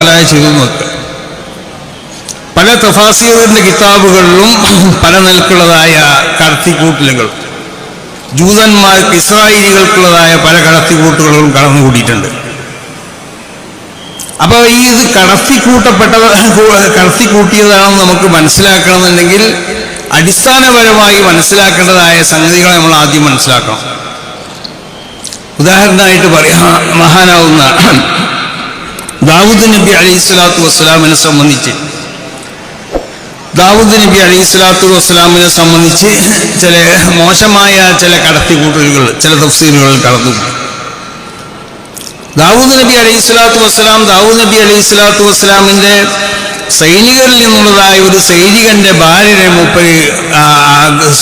അലായ ചെയ്തു പല തഫാസീറിന്റെ കിതാബുകളിലും പല നിലക്കുള്ളതായ കടത്തിക്കൂട്ടലുകൾ. ജൂതന്മാർക്ക് ഇസ്രായേലികൾക്കുള്ളതായ പല കടത്തിക്കൂട്ടുകളും കടന്നുകൂടിയിട്ടുണ്ട് അപ്പൊ ഈ ഇത് കടത്തിക്കൂട്ടപ്പെട്ട കടത്തിക്കൂട്ടിയതാണെന്ന് നമുക്ക് മനസ്സിലാക്കണമെന്നുണ്ടെങ്കിൽ അടിസ്ഥാനപരമായി മനസ്സിലാക്കേണ്ടതായ സംഗതികളെ നമ്മൾ ആദ്യം മനസ്സിലാക്കണം. ഉദാഹരണമായിട്ട് പറയാ മഹാനാവുന്ന ദാവൂദ് നബി അലൈഹി സ്വലാത്തു വസ്സലാമിനെ സംബന്ധിച്ച് ദാവൂദ് നബി അലൈഹി സ്വലാത്തു വസ്സലാമിനെ സംബന്ധിച്ച് ചില മോശമായ ചില കടത്തിക്കൂട്ടലുകൾ ചില തഫ്സീലുകൾ കടന്നു. ദാവൂദ് നബി അലൈഹി സ്വലാത്തു വസ്സലാം ദാവൂദ് നബി അലൈഹി സ്വലാത്തു വസ്സലാമിന്റെ സൈനികരിൽ നിന്നുള്ളതായ ഒരു സൈനികന്റെ ഭാര്യനെ മൂപ്പര്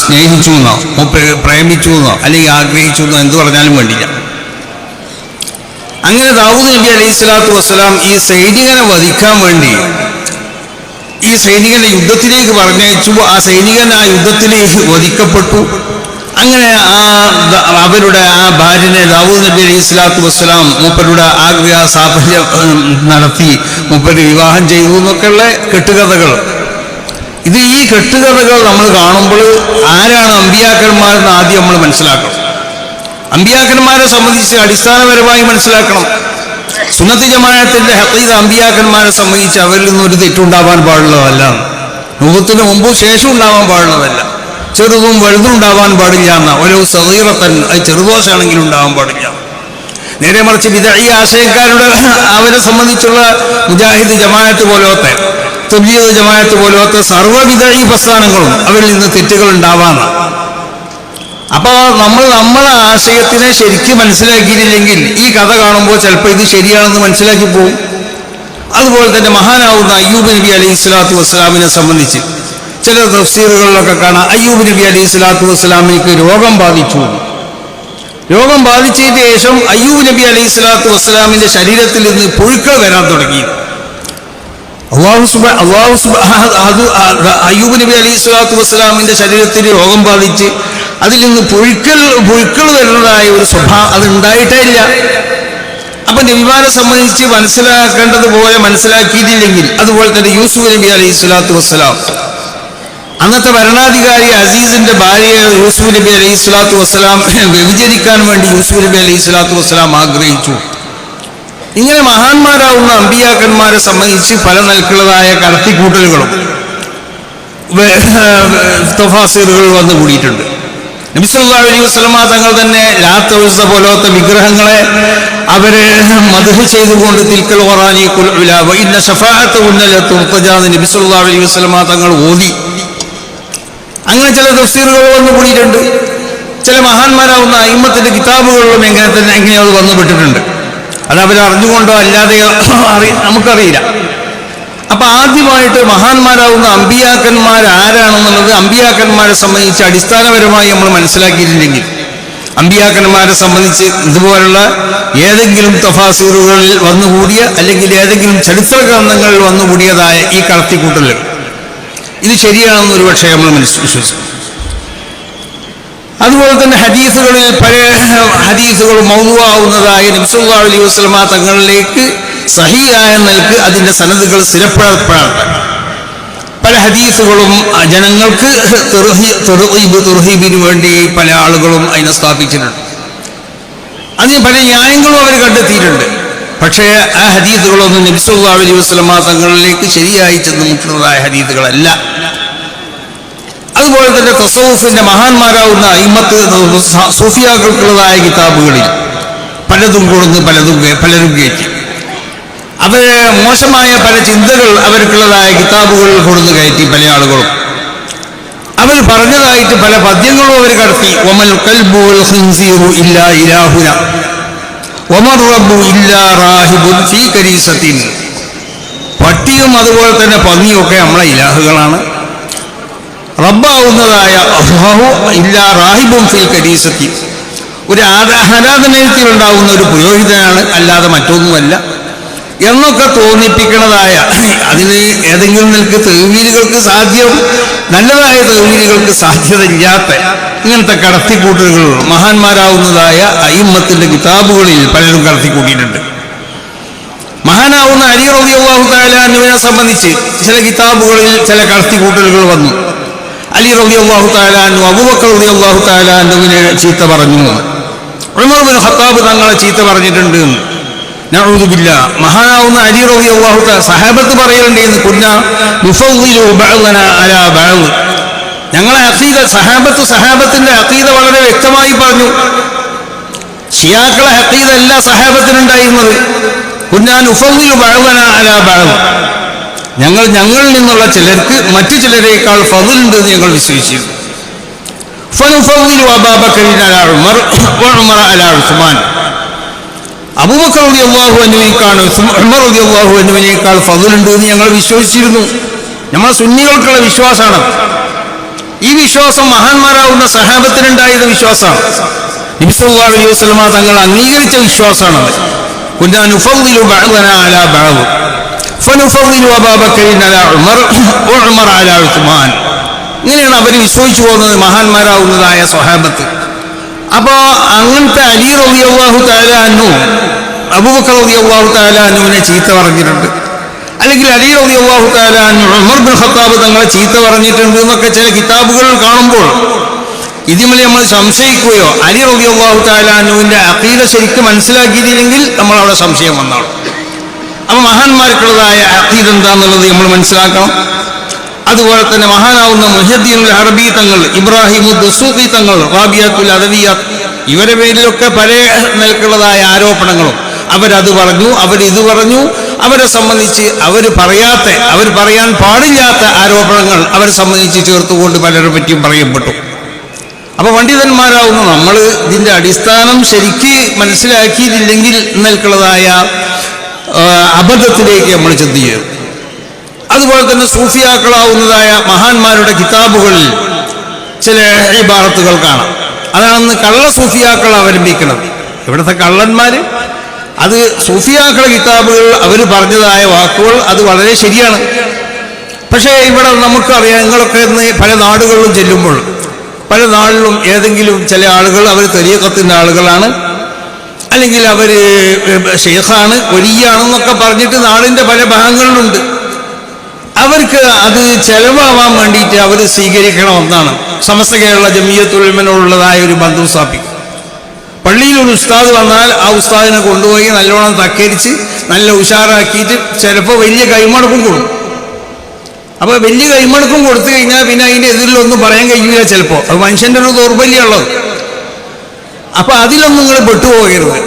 സ്നേഹിച്ചു എന്നോ മൂപ്പര് പ്രേമിച്ചു എന്നോ അല്ലെങ്കിൽ ആഗ്രഹിച്ചു എന്നോ എന്ത് പറഞ്ഞാലും വേണ്ടില്ല. അങ്ങനെ ദാവൂദ് നബി അലൈഹി സ്വലാത്തു വസ്സലാം ഈ സൈനികനെ വധിക്കാൻ വേണ്ടി ഈ സൈനികനെ യുദ്ധത്തിലേക്ക് പറഞ്ഞയച്ചു. ആ സൈനികൻ ആ യുദ്ധത്തിലേക്ക് വധിക്കപ്പെട്ടു. അങ്ങനെ ആ അവരുടെ ആ ഭാര്യനെ ദാവൂദ് നബി അലൈഹി സ്വലാത്തു വസ്സലാം മൂപ്പരുടെ ആഗ്രഹ സാഫല്യം നടത്തി മൂപ്പര് വിവാഹം ചെയ്തു എന്നൊക്കെയുള്ള കെട്ടുകഥകൾ. ഇത് ഈ കെട്ടുകഥകൾ നമ്മൾ കാണുമ്പോൾ ആരാണ് അമ്പിയാക്കന്മാരെന്ന് ആദ്യം നമ്മൾ മനസ്സിലാക്കണം. അമ്പിയാക്കന്മാരെ സംബന്ധിച്ച് അടിസ്ഥാനപരമായി മനസ്സിലാക്കണം. സുന്നത്തി ജമാഅത്തിന്റെ ഹത്തീദ് അമ്പിയാക്കന്മാരെ സംബന്ധിച്ച് അവരിൽ നിന്ന് ഒരു തെറ്റുണ്ടാവാൻ പാടുള്ളതല്ല. രൂപത്തിന് മുമ്പും ശേഷം ഉണ്ടാവാൻ പാടുള്ളതല്ല. ചെറുതും വലുതും ഉണ്ടാവാൻ പാടില്ല എന്ന. ഒരു സതീറത്തൻ അത് ചെറുദോഷാണെങ്കിലും ഉണ്ടാവാൻ പാടില്ല. നേരെ മറിച്ച് വിത ഈ ആശയക്കാരുടെ അവരെ സംബന്ധിച്ചുള്ള മുജാഹിദ് ജമാഅത്ത് പോലത്തെ തുല്യത ജമാഅത്ത് പോലത്തെ സർവവിധ ഈ പ്രസ്ഥാനങ്ങളും അവരിൽ നിന്ന് തെറ്റുകൾ ഉണ്ടാവാന്നാണ് അപ്പോൾ നമ്മൾ നമ്മളെ ആശയത്തിനെ ശരിക്കും മനസ്സിലാക്കിയിട്ടില്ലെങ്കിൽ ഈ കഥ കാണുമ്പോൾ ചിലപ്പോൾ ഇത് ശരിയാണെന്ന് മനസ്സിലാക്കി പോകും അതുപോലെ തന്നെ മഹാനാവുന്ന അയ്യൂബ് നബി അലൈഹി സ്വലാത്തു വസ്സലാമിനെ സംബന്ധിച്ച് ചില തഫ്സീറുകളിലൊക്കെ കാണാം. അയ്യൂബ് നബി അലൈഹി സ്വലാത്തു വസ്സലാമിക്ക് രോഗം ബാധിച്ചു. രോഗം ബാധിച്ചതിന് ശേഷം അയ്യൂബ് നബി അലൈഹി സ്വലാത്തു വസ്സലാമിന്റെ ശരീരത്തിൽ നിന്ന് പുഴുക്കൾ വരാൻ തുടങ്ങി. അള്ളാഹു സുബ അള്ളാഹു സുബ അത് അയ്യൂബ് നബി അലൈഹി സ്വലാത്തു വസ്സലാമിന്റെ ശരീരത്തിൽ രോഗം ബാധിച്ച് അതിൽ നിന്ന് പുഴുക്കൾ പുഴുക്കൾ വരുന്നതായ ഒരു സ്വഭാവം അത് ഉണ്ടായിട്ടേ ഇല്ല അപ്പൊ നബിമാരെ സംബന്ധിച്ച് മനസ്സിലാക്കേണ്ടതുപോലെ മനസ്സിലാക്കിയിട്ടില്ലെങ്കിൽ അതുപോലെ തന്നെ യൂസുഫ് നബി അലൈഹി സ്വലാത്തു വസ്സലാം. അന്നത്തെ ഭരണാധികാരി അസീസിന്റെ ഭാര്യ യൂസുഫ് നബി അലൈഹി സ്വലാത്തു വസ്സലാം വ്യഭിചരിക്കാൻ വേണ്ടി യൂസുഫ് നബി അലൈഹി സ്വലാത്തു വസ്സലാം ആഗ്രഹിച്ചു. ഇങ്ങനെ മഹാന്മാരാവുന്ന അമ്പിയാക്കന്മാരെ സംബന്ധിച്ച് പല നിലക്കുള്ളതായ കടത്തിക്കൂട്ടലുകളും തഫാസീറുകൾ വന്നു കൂടിയിട്ടുണ്ട് നബിസല്ലാ അലൈഹി വസ്ലമ തങ്ങൾ തന്നെ ലാത്ത ഉൽസ പോലത്തെ വിഗ്രഹങ്ങളെ അവരെ മധു ചെയ്തുകൊണ്ട് തിൽക്കൽ ഖുറാനി ഇന്ന ഷഫാഅത്ത് ഉന്നല തുർത്തജാന്ന് നബിസല്ലാ അലൈഹി വസ്ലമ തങ്ങൾ ഓതി. അങ്ങനെ ചില തഫ്സീറുകൾ വന്നു കൂടിയിട്ടുണ്ട് ചില മഹാന്മാരാവുന്ന അയിമത്തിന്റെ കിതാബുകളിലും എങ്ങനെ തന്നെ എങ്ങനെയോ അത് വന്നുപെട്ടിട്ടുണ്ട്. അത് അവരറിഞ്ഞുകൊണ്ടോ അല്ലാതെയോ അറി നമുക്കറിയില്ല. അപ്പൊ ആദ്യമായിട്ട് മഹാന്മാരാകുന്ന അമ്പിയാക്കന്മാർ ആരാണെന്നുള്ളത് അമ്പിയാക്കന്മാരെ സംബന്ധിച്ച് അടിസ്ഥാനപരമായി നമ്മൾ മനസ്സിലാക്കിയിട്ടില്ലെങ്കിൽ അമ്പിയാക്കന്മാരെ സംബന്ധിച്ച് ഇതുപോലുള്ള ഏതെങ്കിലും തഫാസൂറുകളിൽ വന്നുകൂടിയ അല്ലെങ്കിൽ ഏതെങ്കിലും ചരിത്ര ഗ്രന്ഥങ്ങളിൽ വന്നുകൂടിയതായ ഈ കടത്തിക്കൂട്ടലുകൾ ഇത് ശരിയാണെന്ന് ഒരു പക്ഷേ നമ്മൾ വിശ്വസിക്കും അതുപോലെ തന്നെ ഹദീസുകളിൽ പല ഹദീസുകൾ മൗതുവാവുന്നതായ നബ്സുല്ലാ അലൈഹി വസ്ലമ തങ്ങളിലേക്ക് സഹിയായ നിലയ്ക്ക് അതിന്റെ സനദുകൾ സ്ഥിരപ്പെടപ്പെടാത്ത പല ഹദീസുകളും ജനങ്ങൾക്ക് തുർഹീബിന് വേണ്ടി പല ആളുകളും അതിനെ സ്ഥാപിച്ചിട്ടുണ്ട്. അതിന് പല ന്യായങ്ങളും അവർ കണ്ടെത്തിയിട്ടുണ്ട്. പക്ഷേ ആ ഹദീസുകളൊന്നും നബിസുല്ലാ അലൈഹി വസ്ലമ തങ്ങളിലേക്ക് ശരിയായി ചെന്ന് മുട്ടുന്നതായ ഹദീസുകളല്ല. അതുപോലെ തന്നെ തസൗഫിന്റെ മഹാന്മാരാവുന്ന അയിമത്ത് സൂഫിയാക്കൾക്കുള്ളതായ കിതാബുകളിൽ പലതും കൊടുന്ന് പലതും പലരും കയറ്റി അവർ മോശമായ പല ചിന്തകൾ അവർക്കുള്ളതായ കിതാബുകളിൽ കൊടുത്തു കയറ്റി പല ആളുകളും. അവർ പറഞ്ഞതായിട്ട് പല പദ്യങ്ങളും അവർ കടത്തി. ഒമൽ കൽബു വൽ ഖിൻസീറു ഇല്ലാ ഇലാഹുന. ഒമർ ഇല്ലാ റാഹിബുൻ ഫീ കരീസത്തിൻ പട്ടിയും അതുപോലെ തന്നെ പന്നിയും ഒക്കെ നമ്മളെ ഇലാഹുകളാണ്. റബ്ബാവുന്നതായ ഇല്ലാ റാഹിബും ഫിൽ കരീസത്തി ഒരു ആരാ- ആരാധനയത്തിൽ ഉണ്ടാവുന്ന ഒരു പുരോഹിതനാണ് അല്ലാതെ മറ്റൊന്നുമല്ല. എന്നൊക്കെ തോന്നിപ്പിക്കുന്നതായ അതിന് ഏതെങ്കിലും നിലയ്ക്ക് തെളിവീലുകൾക്ക് സാധ്യം നല്ലതായ തെളിവീലുകൾക്ക് സാധ്യതയില്ലാത്ത ഇങ്ങനത്തെ കടത്തിക്കൂട്ടലുകൾ മഹാന്മാരാവുന്നതായ അയിമ്മത്തിന്റെ കിതാബുകളിൽ പലരും കടത്തിക്കൂട്ടിയിട്ടുണ്ട്. മഹാനാവുന്ന അലി റബിയാഹു താലാനുവിനെ സംബന്ധിച്ച് ചില കിതാബുകളിൽ ചില കടത്തിക്കൂട്ടലുകൾ വന്നു. അലി റബി അള്ളാഹു താലാനു അബുബക്കർ റബി അള്ളാഹു താലാനുവിനെ ചീത്ത പറഞ്ഞു. ഉമർ ബിൻ ഖത്താബ് തങ്ങളെ ചീത്ത പറഞ്ഞിട്ടുണ്ട് മഹാനാവുന്ന അലി റബി അള്ളാഹു സഹാബത്ത് കുന്ന അലാ ഞങ്ങളെ അഖീദ സഹാബത്ത് സഹാബത്തിന്റെ അഖീദ വളരെ വ്യക്തമായി പറഞ്ഞു. ഷിയാക്കളെ അഖീദ അല്ല സഹാബത്തിനുണ്ടായിരുന്നത് അലാ ഞങ്ങൾ ഞങ്ങളിൽ നിന്നുള്ള ചിലർക്ക് മറ്റു ചിലരേക്കാൾ ഫതിലുണ്ടെന്ന് ഞങ്ങൾ വിശ്വസിച്ചിരുന്നു. ഉമർ ഉസ്മാൻ. അബൂബക്കർ റളിയല്ലാഹു അൻഹുവിനേക്കാൾ ഉമർ റളിയല്ലാഹു അൻഹുവിനേക്കാൾ ഫضലുണ്ട് എന്ന് ഞങ്ങൾ വിശ്വസിച്ചിരുന്നു. നമ്മൾ സുന്നികൾക്കുള്ള വിശ്വാസമാണ്. ഈ വിശ്വാസം മഹാന്മാരാവുന്ന സഹാബത്തിനുണ്ടായത് വിശ്വാസമാണ്. നബി സല്ലല്ലാഹു അലൈഹി വസല്ലമ തങ്ങൾ അംഗീകരിച്ച വിശ്വാസമാണ്. ഇങ്ങനെയാണ് അവർ വിശ്വസിച്ചു പോകുന്നത് മഹാന്മാരാവുന്നതായ സ്വഹാബത്ത് അപ്പോ അങ്ങനത്തെ അലി റബി അള്ളാഹു താലാനു അബൂബക്കർ അള്ളാഹു താലാനുവിനെ ചീത്ത പറഞ്ഞിട്ടുണ്ട്. അല്ലെങ്കിൽ അലി റബി അള്ളാഹു താലാനു ഉമർ ബിൻ ഖത്താബ് തങ്ങളെ ചീത്ത പറഞ്ഞിട്ടുണ്ട് എന്നൊക്കെ ചില കിതാബുകൾ കാണുമ്പോൾ ഇതിമലെ നമ്മൾ സംശയിക്കുകയോ അലി റബി അള്ളാഹു താലാനുവിന്റെ അഖീദ ശരിക്കും മനസ്സിലാക്കിയിട്ടില്ലെങ്കിൽ നമ്മൾ അവിടെ സംശയം വന്നാണ് അപ്പൊ മഹാന്മാർക്കുള്ളതായ അഖീദ എന്താന്നുള്ളത് നമ്മൾ മനസ്സിലാക്കണം. അതുപോലെ തന്നെ മഹാനാവുന്ന മുഹദ്ദീനുൽ അറബി തങ്ങൾ ഇബ്രാഹിം ദസൂഖി തങ്ങൾ റാബിയത്തുൽ അദവിയാത്ത് ഇവരെ പേരിലൊക്കെ പല നിലക്കുള്ളതായ ആരോപണങ്ങളും. അവരത് പറഞ്ഞു അവരിത് പറഞ്ഞു. അവരെ സംബന്ധിച്ച് അവർ പറയാത്ത അവർ പറയാൻ പാടില്ലാത്ത ആരോപണങ്ങൾ അവരെ സംബന്ധിച്ച് ചേർത്തുകൊണ്ട് പലരെ പറ്റിയും പറയപ്പെട്ടു. അപ്പോൾ പണ്ഡിതന്മാരാവുന്ന നമ്മൾ ഇതിന്റെ അടിസ്ഥാനം ശരിക്ക് മനസ്സിലാക്കിയിട്ടില്ലെങ്കിൽ നിൽക്കുള്ളതായ അബദ്ധത്തിലേക്ക് നമ്മൾ ചിന്തിക്കും അതുപോലെ തന്നെ സൂഫിയാക്കളാവുന്നതായ മഹാന്മാരുടെ കിതാബുകളിൽ ചില ഇബാറത്തുകൾ കാണാം. അതാണെന്ന് കള്ള സൂഫിയാക്കൾ അവലംബിക്കണം ഇവിടുത്തെ കള്ളന്മാർ അത് സൂഫിയാക്കളുടെ കിതാബുകൾ അവർ പറഞ്ഞതായ വാക്കുകൾ അത് വളരെ ശരിയാണ്. പക്ഷേ ഇവിടെ നമുക്കറിയാം നിങ്ങളൊക്കെ ഇന്ന് പല നാടുകളിലും ചെല്ലുമ്പോൾ പല നാളിലും ഏതെങ്കിലും ചില ആളുകൾ അവർ തെരിയക്കത്തിന്റെ ആളുകളാണ്. അല്ലെങ്കിൽ അവർ ഷെയ്ഖാണ് ഒരിയാണെന്നൊക്കെ പറഞ്ഞിട്ട് നാടിന്റെ പല ഭാഗങ്ങളിലുണ്ട്. അവർക്ക് അത് ചെലവാവാൻ വേണ്ടിയിട്ട് അവർ സ്വീകരിക്കണം എന്നാണ് സമസ്ത കേരള ജമീയത്തുൽമനോടുള്ളതായ ഒരു ബന്ധം സ്ഥാപിക്കും. പള്ളിയിൽ ഒരു ഉസ്താദ് വന്നാൽ ആ ഉസ്താദിനെ കൊണ്ടുപോയി നല്ലോണം തക്കരിച്ച് നല്ല ഉഷാറാക്കിയിട്ട് ചിലപ്പോൾ വലിയ കൈമടക്കും കൊടുക്കും. അപ്പോൾ വലിയ കൈമടക്കും കൊടുത്തു കഴിഞ്ഞാൽ പിന്നെ അതിന്റെ എതിരിലൊന്നും പറയാൻ കഴിയില്ല ചിലപ്പോൾ അത് മനുഷ്യന്റെ ഒരു ദൗർബല്യമുള്ളത്. അപ്പോൾ അതിലൊന്നും നിങ്ങൾ പെട്ടുപോകരുത്.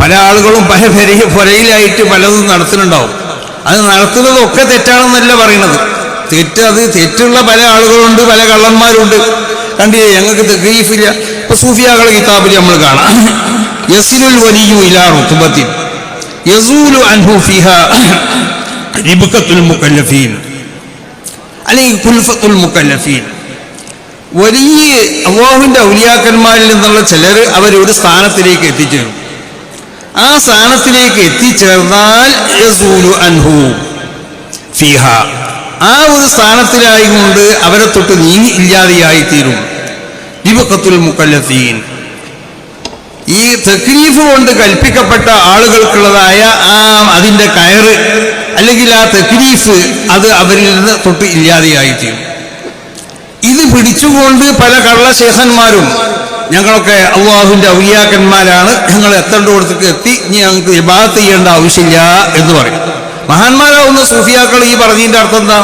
പല ആളുകളും പല പെര പുരയിലായിട്ട് പലതും നടത്തുന്നുണ്ടാവും. അത് നടത്തുന്നതൊക്കെ തെറ്റാണെന്നല്ല പറയുന്നത്. തെറ്റ് അത് തെറ്റുള്ള പല ആളുകളുണ്ട് പല കള്ളന്മാരുണ്ട്. കണ്ടില്ലേ ഞങ്ങൾക്ക് തെക്കീഫില്ല ഇപ്പൊ സൂഫിയാക്കളെ കിതാബിൽ നമ്മൾ കാണാം. യസിലുൽ വലിയു ഇലാ റുത്തുബത്തിൻ യസൂലു അൻഹു ഫിഹ റിബ്കത്തുൽ മുക്കല്ലഫീൻ അല്ലെങ്കിൽ കുൽഫത്തുൽ മുക്കല്ലഫീൻ വലിയ അള്ളാഹുവിന്റെ ഔലിയാക്കന്മാരിൽ നിന്നുള്ള ചിലർ അവരൊരു സ്ഥാനത്തിലേക്ക് എത്തിച്ചേരും. ആ സ്ഥാനത്തിലേക്ക് എത്തിച്ചേർന്നാൽ അൻഹു ഫിഹ. ആ ഒരു സ്ഥാനത്തിലായി കൊണ്ട് അവരെ തൊട്ട് നീങ്ങി ഇല്ലാതെയായി തീരും ദിബക്കത്തുൽ ഈ തെക്രീഫ് കൊണ്ട് കൽപ്പിക്കപ്പെട്ട ആളുകൾക്കുള്ളതായ ആ അതിന്റെ കയറ് അല്ലെങ്കിൽ ആ തെക്രീഫ് അത് അവരിൽ നിന്ന് തൊട്ട് ഇല്ലാതെയായി തീരും ഇത് പിടിച്ചുകൊണ്ട് പല കള്ളശേഖന്മാരും ഞങ്ങളൊക്കെ അള്ളാഹുവിന്റെ ഔലിയാക്കന്മാരാണ്. ഞങ്ങൾ എത്തേണ്ടടുത്തേക്ക് എത്തി. ഇനി ഞങ്ങൾക്ക് ഇബാദത്ത് ചെയ്യേണ്ട ആവശ്യമില്ല എന്ന് പറയും. മഹാന്മാരാവുന്ന സൂഫിയാക്കൾ ഈ പറഞ്ഞതിന്റെ അർത്ഥം എന്താ?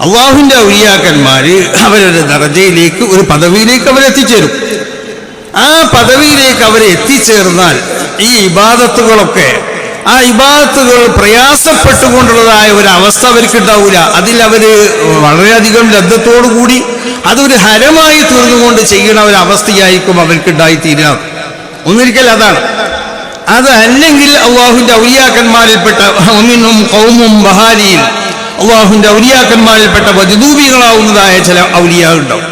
അള്ളാഹുവിന്റെ ഔലിയാക്കന്മാർ അവരുടെ ദർജയിലേക്ക് ഒരു പദവിയിലേക്ക് അവരെത്തിച്ചേരും ആ പദവിയിലേക്ക് അവരെത്തിച്ചേർന്നാൽ ഈ ഇബാദത്തുകളൊക്കെ ആ ഇബാദത്തുകൾ പ്രയാസപ്പെട്ടുകൊണ്ടുള്ളതായ ഒരു അവസ്ഥ അവർക്ക് ഉണ്ടാവില്ല അതിൽ അവർ വളരെയധികം ലബ്ധത്തോടു കൂടി അതൊരു ഹരമായി തീർന്നുകൊണ്ട് ചെയ്യുന്ന ഒരു അവസ്ഥയായിരിക്കും അവർക്ക് ഉണ്ടായിത്തീരുക ഒന്നിരിക്കൽ അതാണ്. അതല്ലെങ്കിൽ അള്ളാഹുവിന്റെ ഔലിയാക്കന്മാരിൽപ്പെട്ട ഒന്നിനും കൗമും ബഹാരിയിൽ അള്ളാഹുവിന്റെ ഔലിയാക്കന്മാരിൽപ്പെട്ട വജുദൂബികളാവുന്നതായ ചില ഔലിയ ഉണ്ടാവും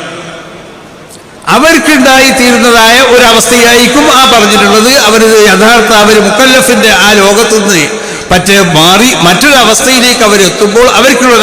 അവർക്കുണ്ടായി തീരുന്നതായ ഒരവസ്ഥയായിരിക്കും ആ പറഞ്ഞിട്ടുള്ളത്. അവർ യഥാർത്ഥ അവർ മുക്കല്ലഫിന്റെ ആ ലോകത്തുനിന്ന് പറ്റേ മാറി മറ്റൊരവസ്ഥയിലേക്ക് അവരെത്തുമ്പോൾ അവർക്കുള്ള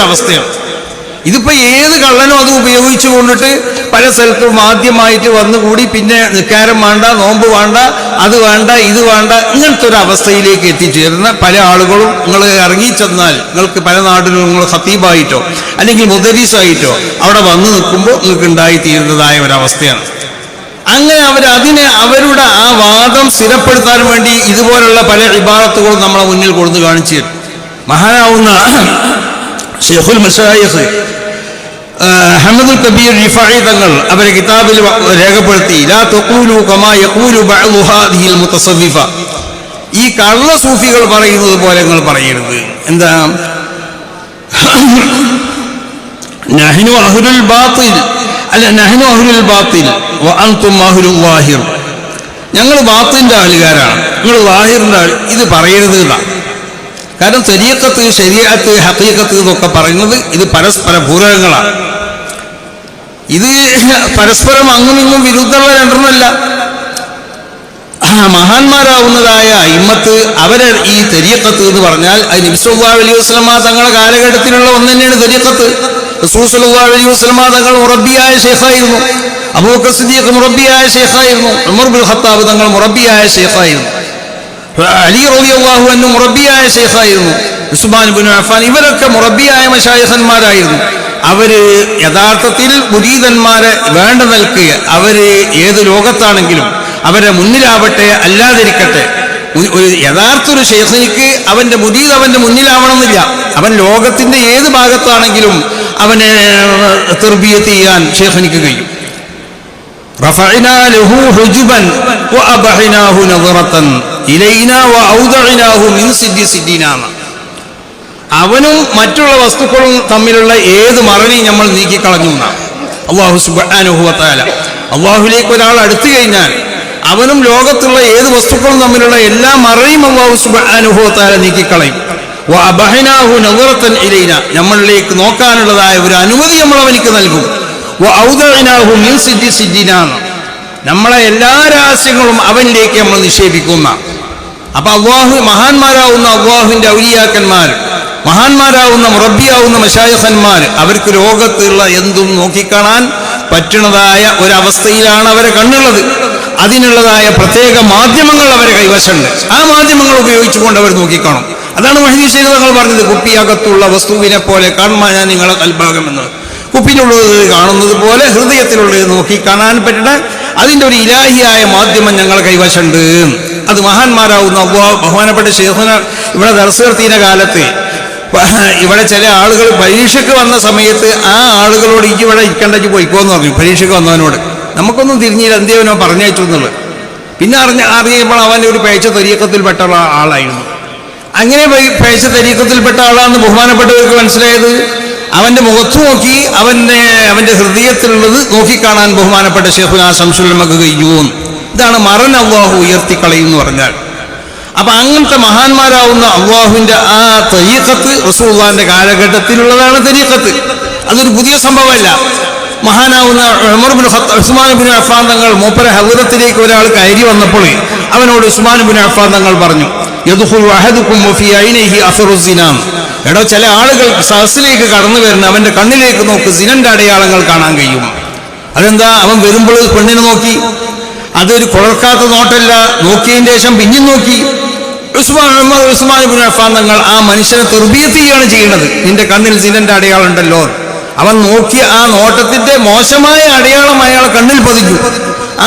ഇതിപ്പോ ഏത് കള്ളനും അത് ഉപയോഗിച്ചു കൊണ്ടിട്ട് പല സ്ഥലത്തും ആദ്യമായിട്ട് വന്നുകൂടി പിന്നെ നിക്കാരം വേണ്ട നോമ്പ് വേണ്ട അത് വേണ്ട ഇത് വേണ്ട ഇങ്ങനത്തെ ഒരു അവസ്ഥയിലേക്ക് എത്തിച്ചേരുന്ന പല ആളുകളും നിങ്ങൾ ഇറങ്ങിച്ചെന്നാൽ നിങ്ങൾക്ക് പല നാട്ടിലും നിങ്ങൾ ഹത്തീബായിട്ടോ അല്ലെങ്കിൽ മുദരീസായിട്ടോ അവിടെ വന്നു നിൽക്കുമ്പോൾ നിങ്ങൾക്ക് ഉണ്ടായിത്തീരുന്നതായ ഒരവസ്ഥയാണ്. അങ്ങനെ അവർ അതിനെ അവരുടെ ആ വാദം സ്ഥിരപ്പെടുത്താൻ വേണ്ടി ഇതുപോലുള്ള പല ഇബാറത്തുകളും നമ്മളെ മുന്നിൽ കൊടുത്ത് കാണിച്ചു മഹാനാവുന്ന ഷെയ്ഖുൽ മഷായിഖ് ഹമദുൽ കബീർ റിഫായി തങ്ങൾ അവരെ കിതാബിൽ രേഖപ്പെടുത്തി ലാ തഖൂലു കമാ യഖൂലു ബഅദു ഹാദിഹിൽ മുതസവ്വിഫ. ഈ കള്ള സൂഫികൾ പറയുന്നത് പോലെ നിങ്ങൾ പറയരുത്. എന്താ? നഹ്നു അഹ്ലുൽ ബാത്തിൽ അല്ല നഹ്നു അഹ്ലുൽ ബാത്തിൽ വ അൻതും അഹ്ലുൽ ളാഹിർ ഞങ്ങൾ ബാത്തിന്റെ ആളുകാരാണ്. നിങ്ങൾ ലാഹിറിന്റെ ആൾ ഇത് പറയരുത് എന്നാ കാരണം തെരീക്കത്ത് ശരീരത്ത് ഹക്കീക്കത്ത് എന്നൊക്കെ പറയുന്നത് ഇത് പരസ്പര പൂരകങ്ങളാണ് ഇത് പരസ്പരം അങ്ങും ഇങ്ങും വിരുദ്ധമുള്ള രണ്ടെണ്ണമല്ല. മഹാന്മാരാവുന്നതായ ഇമ്മത്ത് അവരെ ഈ തെരീക്കത്ത് എന്ന് പറഞ്ഞാൽ അത് നബിസ്വല്ലാ അലൈഹി വസ്ലമ തങ്ങളുടെ കാലഘട്ടത്തിലുള്ള ഒന്ന് തന്നെയാണ് തെരീക്കത്ത് റസൂൽ സല്ലല്ലാഹു അലൈഹി വസ്ലമ തങ്ങൾ മുറബിയായ ഷേഖായിരുന്നു അബൂബക്കർ സിദ്ദീഖ് മുറബിയായ ഷേഖായിരുന്നു ഉമർ ബിൻ ഖത്താബ് തങ്ങൾ മുറബിയായ ഷേഖായിരുന്നു അലി റബി അള്ളാഹു മുറബിയായ ഷെയ്ഖായിരുന്നു ഉസ്മാൻ ബുൻ അഫാൻ ഇവരൊക്കെ മുറബിയായ മഷായഹന്മാരായിരുന്നു അവർ യഥാർത്ഥത്തിൽ മുരീതന്മാരെ വേണ്ട നിൽക്കുക അവർ ഏത് ലോകത്താണെങ്കിലും അവരെ മുന്നിലാവട്ടെ അല്ലാതിരിക്കട്ടെ. ഒരു യഥാർത്ഥ ഒരു ഷെയ്ഖിനിക്ക് അവന്റെ മുരീത് അവന്റെ മുന്നിലാവണമെന്നില്ല. അവൻ ലോകത്തിന്റെ ഏത് ഭാഗത്താണെങ്കിലും അവനെ തെർബിയ ചെയ്യാൻ ഷെയ്ഖിനിക്ക് കഴിയും. റഫഅനാ ലഹു ഹുജുബൻ അവനും മറ്റുള്ള വസ്തുക്കളും തമ്മിലുള്ള ഏത് മറണി നമ്മൾ നീക്കിക്കളഞ്ഞു എന്നാണ്. അള്ളാഹു സുബാനുഭവത്താല അള്ളാഹുലേക്ക് ഒരാൾ അടുത്തു കഴിഞ്ഞാൽ അവനും ലോകത്തുള്ള ഏത് വസ്തുക്കളും തമ്മിലുള്ള എല്ലാ മറയും അള്ളാഹു സുബാനുഭവത്താല നീക്കിക്കളയും. അബഹനാഹു നവറത്തൻ നമ്മളിലേക്ക് നോക്കാനുള്ളതായ ഒരു അനുമതി നമ്മൾ അവനിക്ക് നൽകും. നമ്മളെ എല്ലാ രഹസ്യങ്ങളും അവനിലേക്ക് നമ്മൾ നിക്ഷേപിക്കുന്ന അപ്പൊ അള്ളാഹു മഹാന്മാരാവുന്ന അള്ളാഹുവിന്റെ ഔലിയാക്കന്മാർ മഹാന്മാരാവുന്ന മുറബിയാവുന്ന മഷായഖന്മാർ അവർക്ക് ലോകത്തുള്ള എന്തും നോക്കിക്കാണാൻ പറ്റുന്നതായ ഒരവസ്ഥയിലാണ് അവരെ കണ്ണുള്ളത്. അതിനുള്ളതായ പ്രത്യേക മാധ്യമങ്ങൾ അവരെ കൈവശമുണ്ട്. ആ മാധ്യമങ്ങൾ ഉപയോഗിച്ചുകൊണ്ട് അവർ നോക്കിക്കാണും. അതാണ് മഹദീഷ് തങ്ങൾ പറഞ്ഞത് കുപ്പിയകത്തുള്ള വസ്തുവിനെ പോലെ കാണുമ്പോൾ ഞാൻ നിങ്ങളെ കൽഭാഗം എന്നത് കുപ്പിനുള്ളത് കാണുന്നത് പോലെ ഹൃദയത്തിലുള്ളത് നോക്കി കാണാൻ പറ്റുന്ന അതിന്റെ ഒരു ഇലാഹിയായ മാധ്യമം ഞങ്ങൾ കൈവശമുണ്ട്. അത് മഹാന്മാരാവുന്ന ബഹുമാനപ്പെട്ട ശേഖന ഇവിടെ ദർശനത്തിന്റെ കാലത്ത്. ഇവിടെ ചില ആളുകൾ പരീക്ഷയ്ക്ക് വന്ന സമയത്ത് ആ ആളുകളോട് ഇജ്ജ് ഇവിടെ ഇരിക്കണ്ടച്ച് പോയിക്കോന്ന് പറഞ്ഞു പരീക്ഷയ്ക്ക് വന്നവനോട്. നമുക്കൊന്നും തിരിഞ്ഞില്ല എന്തേവനോ പറഞ്ഞയച്ചു പിന്നെ അറിഞ്ഞ അറിയുമ്പോൾ അവന്റെ ഒരു പേച്ച തരീക്കത്തിൽപ്പെട്ട ആളായിരുന്നു. അങ്ങനെ പേച്ച തരീക്കത്തിൽപ്പെട്ട ആളാണെന്ന് ബഹുമാനപ്പെട്ടവർക്ക് മനസ്സിലായത്? അവന്റെ മുഖത്ത് നോക്കി അവന്റെ അവന്റെ ഹൃദയത്തിലുള്ളത് നോക്കിക്കാണാൻ ബഹുമാനപ്പെട്ട ഷെഹുന ശംസുലമക്ക് കഴിഞ്ഞു ഇതാണ് മറൻ അള്ളാഹു ഉയർത്തിക്കളയും എന്ന് പറഞ്ഞാൽ. അപ്പൊ അങ്ങനത്തെ മഹാന്മാരാവുന്ന അള്ളാഹുവിന്റെ ആ തരീക്കത്ത് റസൂള്ളാന്റെ കാലഘട്ടത്തിലുള്ളതാണ് തരീക്കത്ത് അതൊരു പുതിയ സംഭവമല്ല. മഹാനാവുന്ന ഉമർബിൻ ഉസ്മാൻ ബിൻ അഫാൻ തങ്ങൾ മൂപ്പര ഹൗരത്തിലേക്ക് ഒരാൾ കയറി വന്നപ്പോൾ അവനോട് ഉസ്മാൻ ബിൻ അഫാൻ തങ്ങൾ പറഞ്ഞു എടോ ചില ആളുകൾ സഹസിലേക്ക് കടന്നു വരുന്ന അവന്റെ കണ്ണിലേക്ക് നോക്ക് സിനന്റെ അടയാളങ്ങൾ കാണാൻ കഴിയും. അതെന്താ? അവൻ വരുമ്പോൾ പെണ്ണിനെ നോക്കി. അതൊരു കുളർക്കാത്ത നോട്ടല്ല. നോക്കിയതിന് ശേഷം പിന്നെയും നോക്കി. ഉസ്മാൻ ഉസ്മാൻ ബിൻ അഫാൻ തങ്ങൾ ആ മനുഷ്യനെ തെർബിയത്ത് ചെയ്യാണ് ചെയ്യുന്നത് നിന്റെ കണ്ണിൽ സിനന്റെ അടയാളം ഉണ്ടല്ലോ. അവൻ നോക്കിയ ആ നോട്ടത്തിന്റെ മോശമായ അടയാളം അയാളെ കണ്ണിൽ പതിഞ്ഞു.